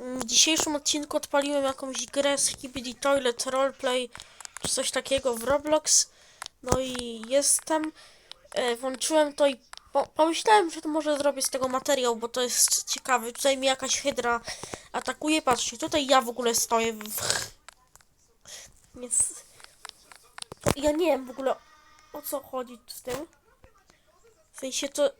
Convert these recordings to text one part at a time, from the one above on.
W dzisiejszym odcinku odpaliłem jakąś grę z Hibidi Toilet Roleplay czy coś takiego w Roblox. No i jestem. E, włączyłem to i po pomyślałem, że to może zrobię z tego materiał, bo to jest ciekawe. Tutaj mi jakaś hydra atakuje. Patrzcie, tutaj ja w ogóle stoję w... S- Ja nie wiem w ogóle o co chodzi z tym. W sensie to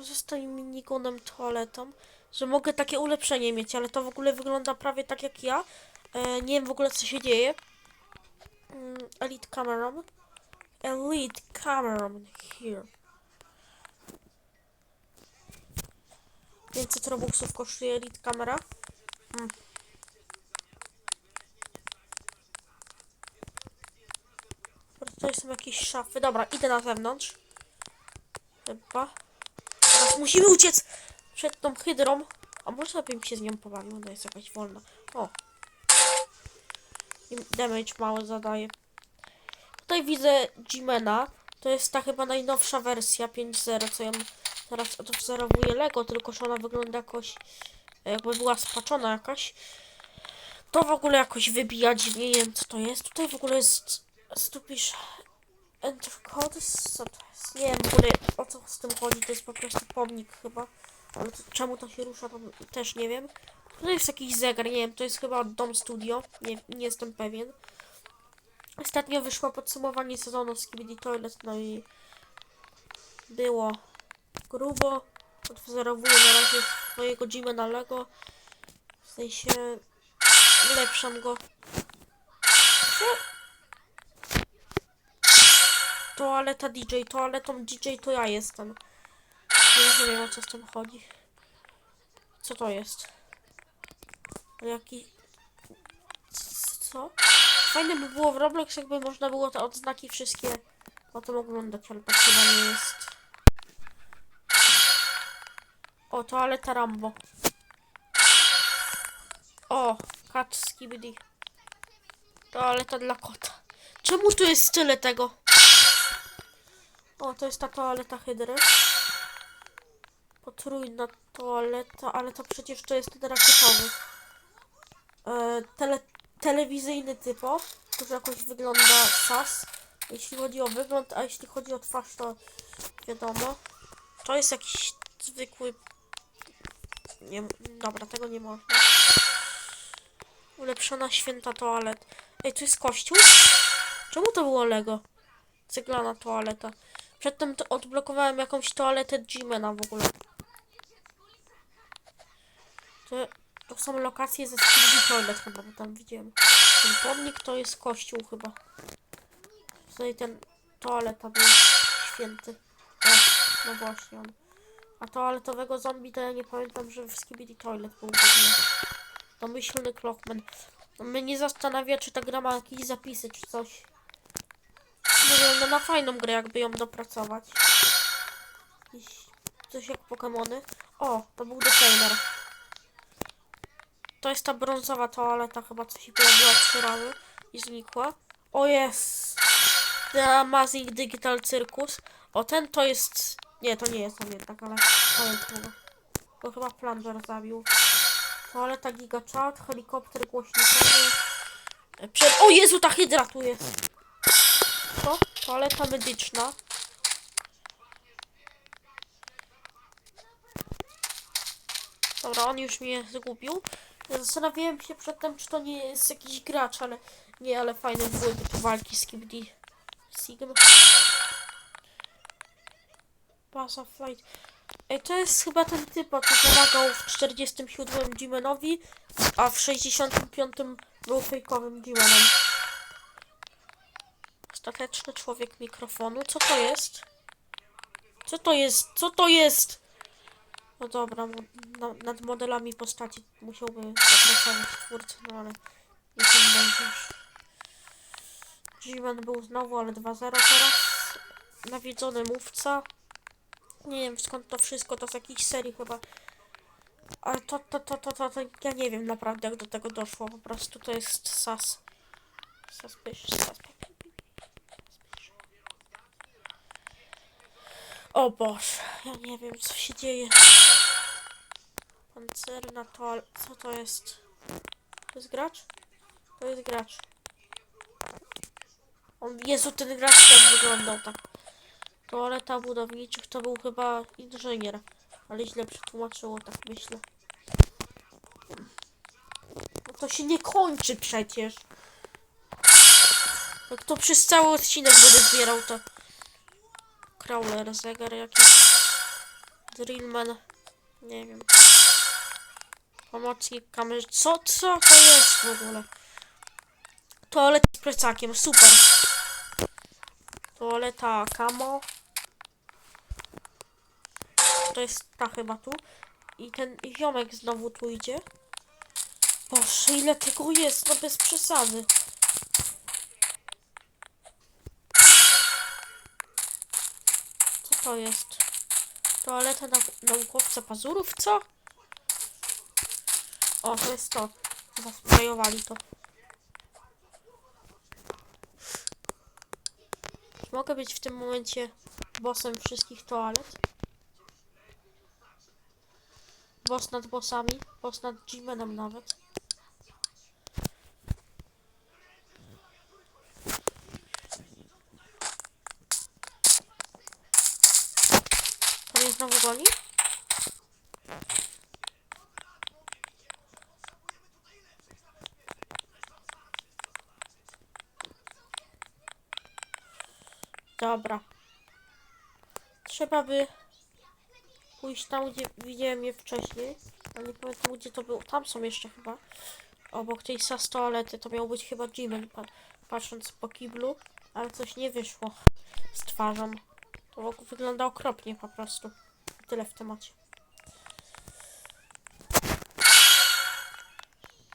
zostaje minigunem toaletą, że mogę takie ulepszenie mieć, ale to w ogóle wygląda prawie tak jak ja. E, nie wiem w ogóle co się dzieje. Mm, Elite Cameraman. Elite Cameraman here. 500 robuxów kosztuje Elite Camera. Mm. Tutaj są jakieś szafy. Dobra, idę na zewnątrz. Chyba. Teraz musimy uciec przed tą hydrą. A może bym się z nią pobawił, ona jest jakaś wolna. O. I damage mały zadaje. Tutaj widzę Jimena. To jest ta chyba najnowsza wersja 5.0, co ja teraz odwzorowuję Lego, tylko że ona wygląda jakoś jakby była spaczona jakaś. To w ogóle jakoś wybija nie wiem co to jest. Tutaj w ogóle jest stupisz Enter? Co to jest? Nie wiem w ogóle o co z tym chodzi, to jest po prostu pomnik chyba. Ale to, czemu to się rusza, to też nie wiem. To jest jakiś zegar, nie wiem, to jest chyba Dom Studio, nie, nie jestem pewien. Ostatnio wyszło podsumowanie sezonu Skibidi Toilet, no i było grubo. Odwzorowuję na razie swojego Jima na Lego. W sensie ulepszam go. Co? Toaleta DJ, toaletą DJ to ja jestem. Nie wiem o co z tym chodzi. Co to jest? Jaki... Co? Fajne by było w Roblox, jakby można było te odznaki wszystkie potem oglądać, ale tak chyba nie jest. O, toaleta Rambo. O, kat skibidi. Toaleta dla kota. Czemu tu jest tyle tego? O, to jest ta toaleta hydry. Potrójna toaleta, ale to przecież to jest ten rakietowy. E, tele, telewizyjny typo, który jakoś wygląda sas. Jeśli chodzi o wygląd, a jeśli chodzi o twarz, to wiadomo. To jest jakiś zwykły... Nie, dobra, tego nie można. Ulepszona święta toalet. Ej, tu jest kościół? Czemu to było Lego? Ceglana toaleta. Przedtem to odblokowałem jakąś toaletę Jimena w ogóle. To, to są lokacje ze Skibidi Toilet chyba, bo tam widziałem. Ten pomnik to jest kościół chyba. Tutaj ten toaleta był święty. O, no właśnie on. A toaletowego zombie to ja nie pamiętam, że w Skibidi Toilet był w ogóle. Domyślny Clockman. Mnie nie zastanawia, czy ta gra ma jakieś zapisy, czy coś. Wygląda na fajną grę, jakby ją dopracować. Coś jak Pokémony. O, to był designer. To jest ta brązowa toaleta, chyba co się pojawiła trzy razy i znikła. O jest! The Amazing Digital Circus. O, ten to jest... Nie, to nie jest on jednak, ale... ale chyba. To chyba Plunger zabił. Toaleta Giga Chat, helikopter głośnikowy. E, Przed... O Jezu, ta hydra tu jest! To? Toaleta medyczna. Dobra, on już mnie zgubił. Zastanawiałem się przedtem, czy to nie jest jakiś gracz, ale nie, ale fajne były te walki z Kibdi Sigma. Pasa Flight. Ej, to jest chyba ten typ, co pomagał w 47 Jimenowi, a w 65 był fejkowym Jimenem. Ostateczny człowiek mikrofonu. Co to jest? Co to jest? Co to jest? No dobra, na, nad modelami postaci musiałby zapracować twórca, no ale nie tym będziesz. G-Man był znowu, ale 2-0 teraz. Nawiedzony mówca. Nie wiem skąd to wszystko, to z jakiejś serii chyba. Ale to, to, to, to, to, to ja nie wiem naprawdę jak do tego doszło. Po prostu to jest sas. Suspicious, suspect. O Boże, ja nie wiem co się dzieje. Pancerna toal... Co to jest? To jest gracz? To jest gracz. On, Jezu, ten gracz tak wyglądał tak. Toaleta budowniczych to był chyba inżynier. Ale źle przetłumaczyło, tak myślę. No to się nie kończy przecież. Jak to przez cały odcinek będę zbierał to. Crawler, zegar jakiś. Drillman. Nie wiem. Pomocnik kamery. Co, co to jest w ogóle? Toalet z plecakiem, super. Toaleta kamo. To jest ta chyba tu. I ten ziomek znowu tu idzie. Boże, ile tego jest, no bez przesady. Co to jest? Toaleta nau- naukowca pazurów, co? O, to jest to. Zasprajowali to. Mogę być w tym momencie bossem wszystkich toalet? Boss nad bossami? Boss nad G-Manem nawet. To mnie znowu goni? Dobra. Trzeba by pójść tam, gdzie widziałem je wcześniej. Ale nie pamiętam, gdzie to było. Tam są jeszcze chyba. Obok tej sas toalety. To miał być chyba Jimen, pa patrząc po kiblu. Ale coś nie wyszło z twarzą. To w ogóle wygląda okropnie po prostu. Tyle w temacie.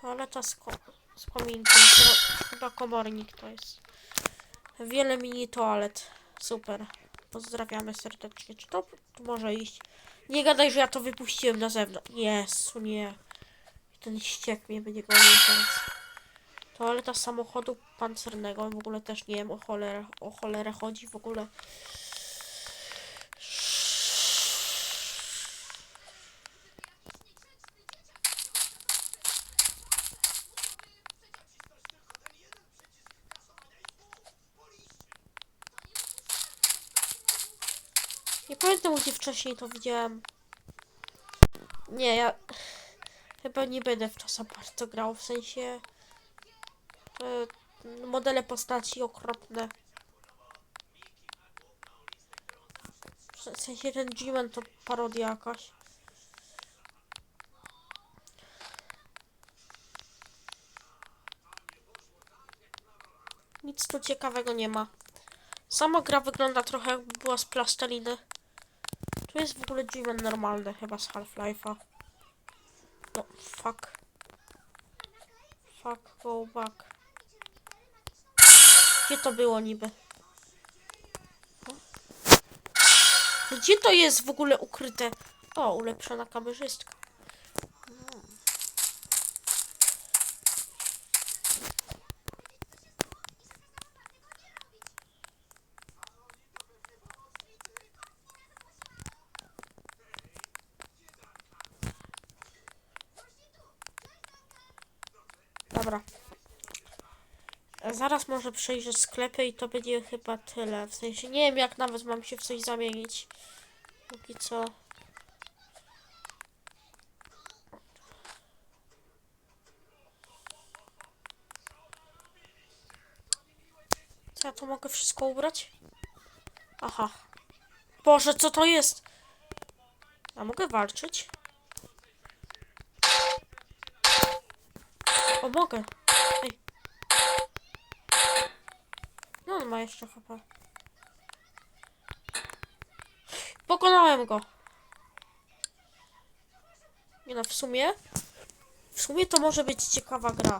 Toaleta z, ko z kominkiem. Chyba komornik to jest. Wiele mini toalet. Super. Pozdrawiamy serdecznie. Czy to tu może iść? Nie gadaj, że ja to wypuściłem na zewnątrz. Jezu, nie. Ten ściek mnie będzie gonił teraz. Toaleta samochodu pancernego. W ogóle też nie wiem o cholerę, o cholerę chodzi w ogóle. Pamiętam, gdzie wcześniej to widziałem. Nie, ja chyba nie będę w za bardzo grał, w sensie e, modele postaci okropne. W sensie ten G-Man to parodia jakaś. Nic tu ciekawego nie ma. Sama gra wygląda trochę jakby była z plasteliny. Tu jest w ogóle G-Man normalny, chyba z Half-Life'a. No, fuck. Fuck, go back. Gdzie to było niby? Gdzie to jest w ogóle ukryte? O, ulepszona kamerzystka. Dobra. Zaraz może przejrzę sklepy i to będzie chyba tyle. W sensie nie wiem jak nawet mam się w coś zamienić. Póki co. Co ja to mogę wszystko ubrać? Aha. Boże, co to jest? A mogę walczyć? O, mogę. Ej. No, on ma jeszcze HP. Pokonałem go. Nie no, w sumie... W sumie to może być ciekawa gra.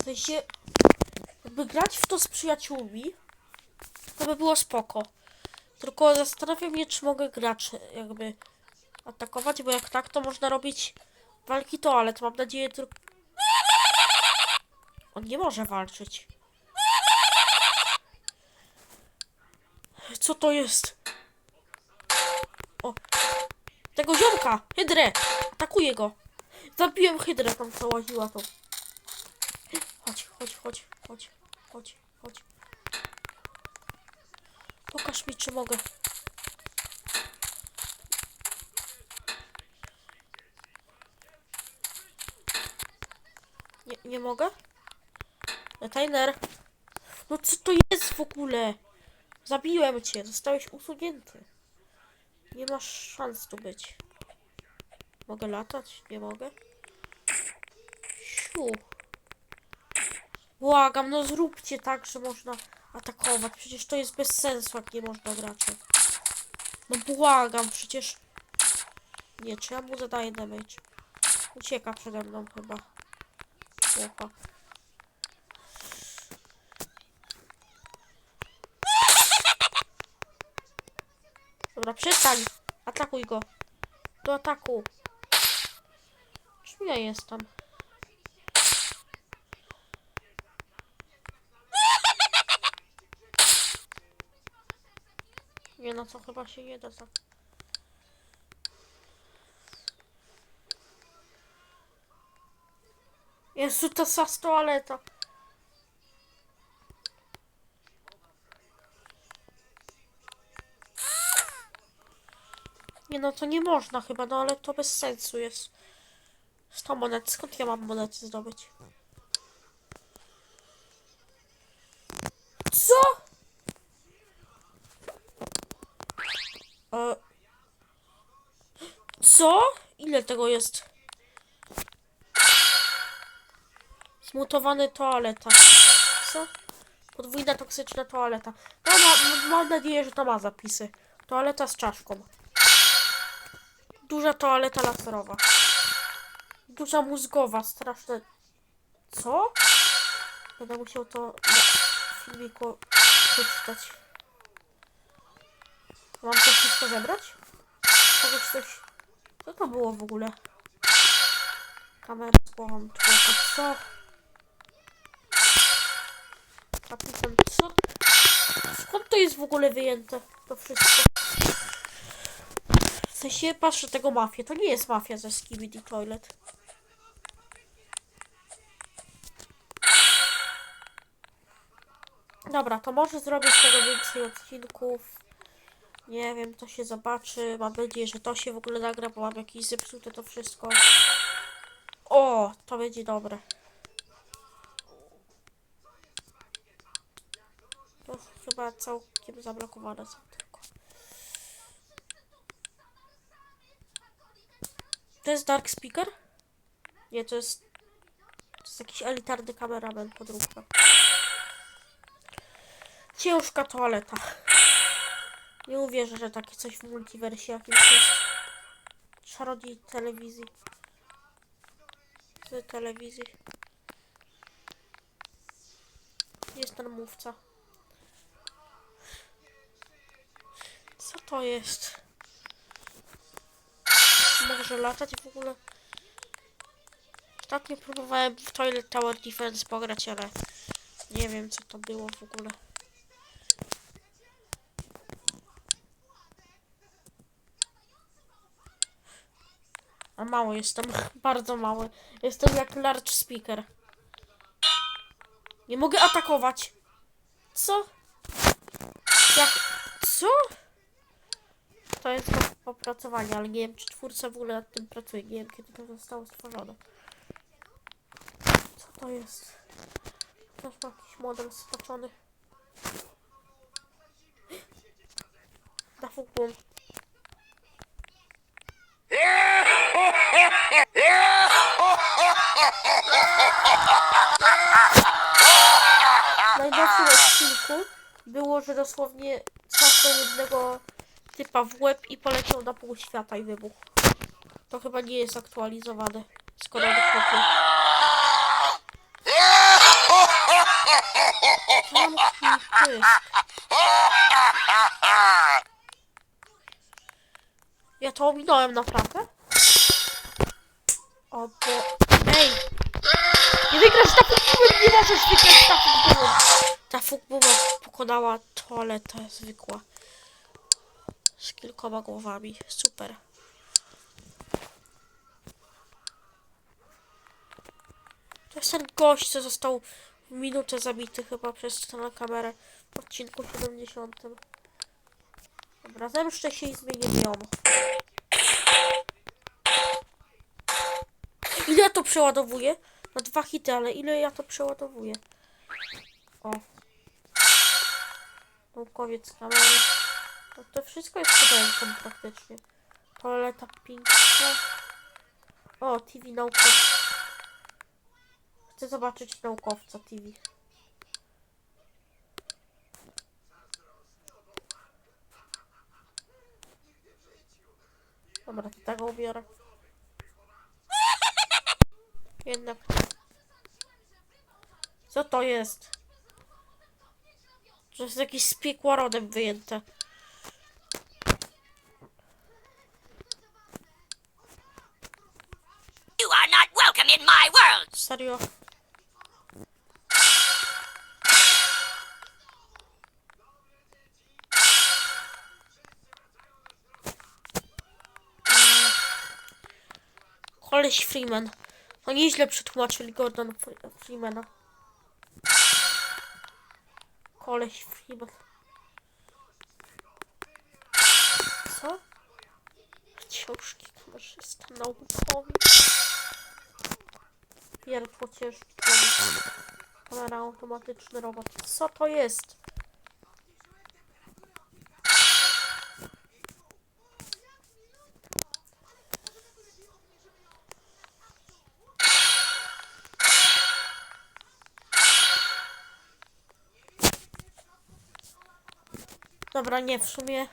W sensie... Jakby grać w to z przyjaciółmi, to by było spoko. Tylko zastanawiam się, czy mogę grać jakby atakować, bo jak tak, to można robić walki toalet. Mam nadzieję tylko... On nie może walczyć. Co to jest? O. Tego ziomka! Hydrę! Atakuję go! Zabiłem hydrę tam, co łaziła to. Chodź, chodź, chodź, chodź, chodź, chodź. Pokaż mi, czy mogę. Nie, nie mogę? Retainer. No co to jest w ogóle? Zabiłem cię, zostałeś usunięty. Nie masz szans tu być. Mogę latać? Nie mogę? Siu. Błagam, no zróbcie tak, że można atakować. Przecież to jest bez sensu, jak nie można grać. No błagam, przecież... Nie, czy ja mu zadaję damage? Ucieka przede mną chyba. Opa. Dobra, przestań. Atakuj go. Do ataku. Czym ja jestem? Nie no, co chyba się nie da. Jezu, to sas toaleta. Nie no, to nie można chyba, no ale to bez sensu jest. 100 monet, skąd ja mam monety zdobyć? Co? E... Co? Ile tego jest? Zmutowany toaleta. Co? Podwójna toksyczna toaleta. No, ma, mam nadzieję, że to ma zapisy. Toaleta z czaszką. Duża toaleta laserowa. Duża mózgowa, straszne. Co? Będę musiał to na filmiku przeczytać. Mam to wszystko zebrać? Czegoś coś... Co to było w ogóle? Kamera z głową człowieka. Co? Kapitan, co? Skąd to jest w ogóle wyjęte? To wszystko. W sensie, patrzę tego mafię. To nie jest mafia ze Skibidi Toilet. Dobra, to może zrobię z tego więcej odcinków. Nie wiem, to się zobaczy. Mam nadzieję, że to się w ogóle nagra, bo mam jakieś zepsute to wszystko. O, to będzie dobre. To chyba całkiem zablokowane są tylko. To jest Dark Speaker? Nie, to jest... To jest jakiś elitarny kameraman podróbka. Ciężka toaleta. Nie uwierzę, że takie coś w multiversie jakimś jest. Czarodziej telewizji. Z telewizji. Jest ten mówca. Co to jest? Może latać w ogóle? Ostatnio próbowałem w Toilet Tower Defense pograć, ale nie wiem co to było w ogóle. A mały jestem, bardzo mały. Jestem jak large speaker. Nie mogę atakować. Co? Jak? Co? To jest do popracowania, ale nie wiem, czy twórca w ogóle nad tym pracuje. Nie wiem, kiedy to zostało stworzone. Co to jest? Też ma jakiś model fukłum. W najnowszym odcinku było, że dosłownie cofnął jednego typa w łeb i poleciał na pół świata i wybuchł. To chyba nie jest aktualizowane. Skoro wykopię. Zamknij pysk. Ja to ominąłem naprawdę? O bo... Ej! Nie wygrasz ta fukbumem! Nie możesz wygrać ta fukbumem! Ta fukbuma pokonała toaletę zwykła z kilkoma głowami. Super. To jest ten gość, co został minutę zabity chyba przez tę kamerę w odcinku 70. Dobra, zemszczę się i zmienię ją. Ile ja to przeładowuję? Na dwa hity, ale ile ja to przeładowuję? O. No, Naukowiec kamery. To wszystko jest pudełką praktycznie. Toaleta piękna. O, TV naukowca. Chcę zobaczyć naukowca TV. Dobra, to tego ubiorę. Jednak. Co to jest? To jest jakiś z piekłarodem wyjęte. Serio. Mm. Koleś Freeman. No nieźle przetłumaczyli Gordon Fre- Freemana. Koleś Freeman. Co? Książki kamerzysta naukowy. Wiertło ciężki. Kamera automatyczny robot. Co to jest? Dobra, nie, w sumie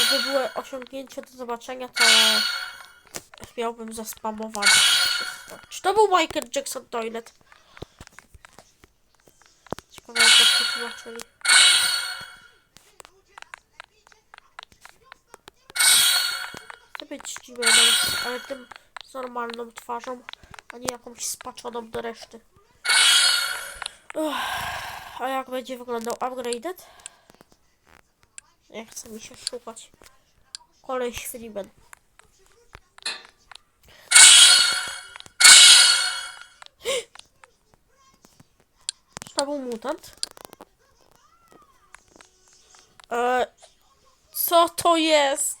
jakby były osiągnięcie do zobaczenia, to miałbym zaspamować. Czy to był Michael Jackson Toilet? Ciekawe jak to przetłumaczyli. Chcę być Jimenem, ale tym z normalną twarzą, a nie jakąś spaczoną do reszty. Uff, a jak będzie wyglądał upgraded? Nie chce mi się szukać. Koleś Freeman. Był mutant? Eee, co to jest?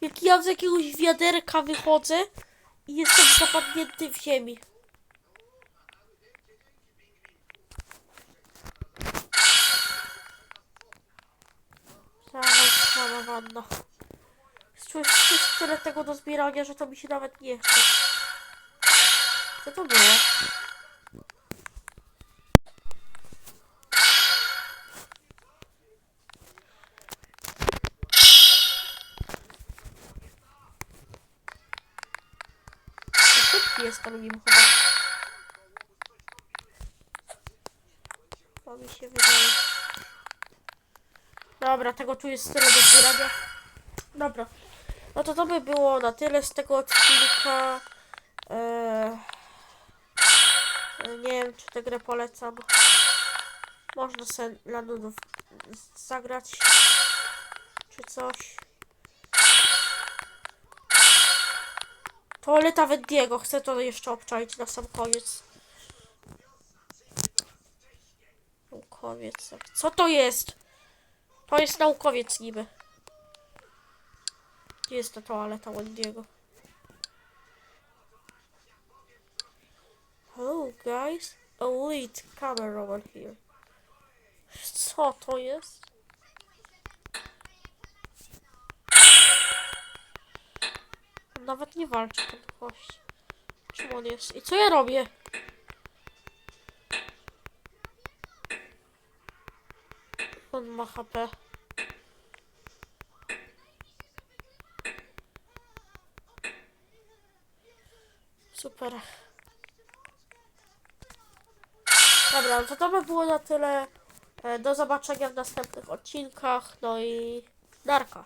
Jak ja z jakiegoś wiaderka wychodzę i jestem zapadnięty w ziemi. Cała wanna. Czuję tyle tego do zbierania, że to mi się nawet nie chce. Co to było? To nim chyba. To mi się wydaje. Dobra, tego tu jest tyle do zbierania. Dobra. No to to by było na tyle z tego odcinka. Eee, nie wiem, czy tę grę polecam. Można sobie dla nudów zagrać. Czy coś. Toaleta Wendiego. Chcę to jeszcze obczaić na sam koniec. Naukowiec. Co to jest? To jest naukowiec niby. Gdzie jest ta toaleta Wendiego? Hello guys, elite camera over here. Co to jest? On nawet nie walczy ten gość. Czym on jest? I co ja robię? On ma HP. Super. Dobra, no to to by było na tyle. E, Do zobaczenia w następnych odcinkach. No i narka.